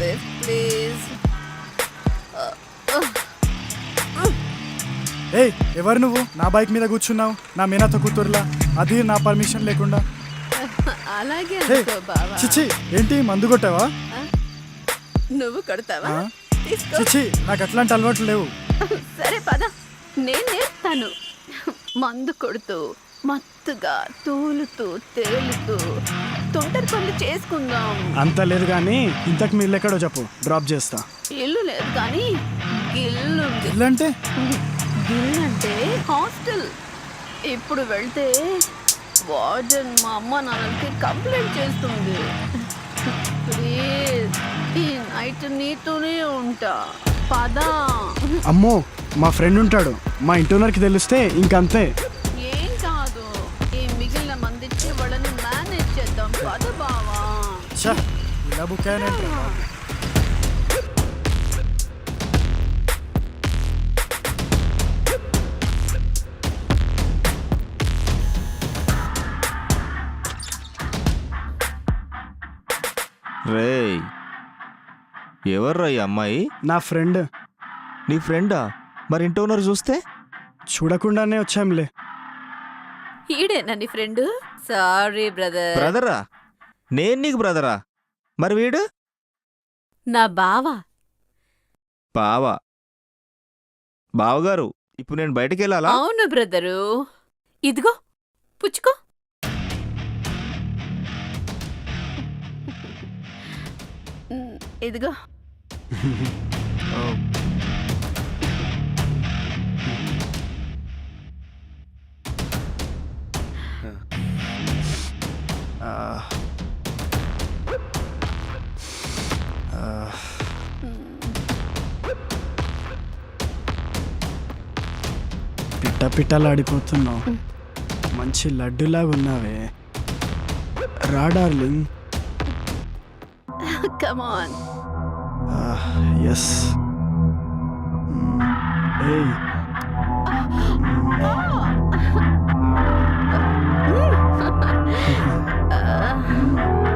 Lift please ఏయ్ ఎవరు నువ్వు? నా బైక్ మీద కూర్చున్నావు. నా మీనాతో కూతురులా. అది నా పర్మిషన్ లేకుండా. అలాగే హే అనుకో బావా. చిచ్చి ఏంటి మందు కొట్టావా? నువ్వు కొడతావా? ఆ? తీసుకో. చిచ్చి నాకు అట్లాంటి అలవాట్లు లేవు. సరే పద. నేను నేర్తాను మందు కొడుతూ మత్తుగా తూలుతూ తేలుతూ తొంటరి పనులు చేసుకుందాం. అంత లేదు కానీ ఇంతకు మీ ఇల్లు ఎక్కడో చెప్పు. డ్రాప్ చేస్తా. ఇల్లు లేదు కానీ గిల్లుంది ఇల్లు అంటే గిల్ అంటే హాస్టల్. ఇప్పుడు వెళ్తే వార్డెన్ మా అమ్మ నాన్నలకి కంప్లైంట్ చేస్తుంది. ప్లీజ్ ఈ నైట్ నీతోనే ఉంటా. పదా. అమ్మో మా ఫ్రెండ్ ఉంటాడు. మా ఇంటి ఓనర్కి తెలిస్తే ఇంకంతే. ఇలా బుక్ అయ్యానంటే ఎవర్రా ఈ అమ్మాయి? నా ఫ్రెండ్. నీ ఫ్రెండా? మరి ఇంటి ఓనర్ చూస్తే? చూడకుండానే వచ్చాంలే. ఈడేనా నీ ఫ్రెండ్? Sorry brother. బ్రదరా నేను నీకు బ్రదరా మరి వీడు? నా బావా. బావా. బావగారు ఇప్పుడు నేను బయటికి వెళ్ళాలా అవును బ్రదరు. ఇదిగో పుచ్చుకో. ఇదిగో. ఆ. ఆ. పిటపిటలాడిపోతున్నావు మంచి లడ్డులాగా ఉన్నావే. రాడార్లింగ్. ఎస్ ఏయ్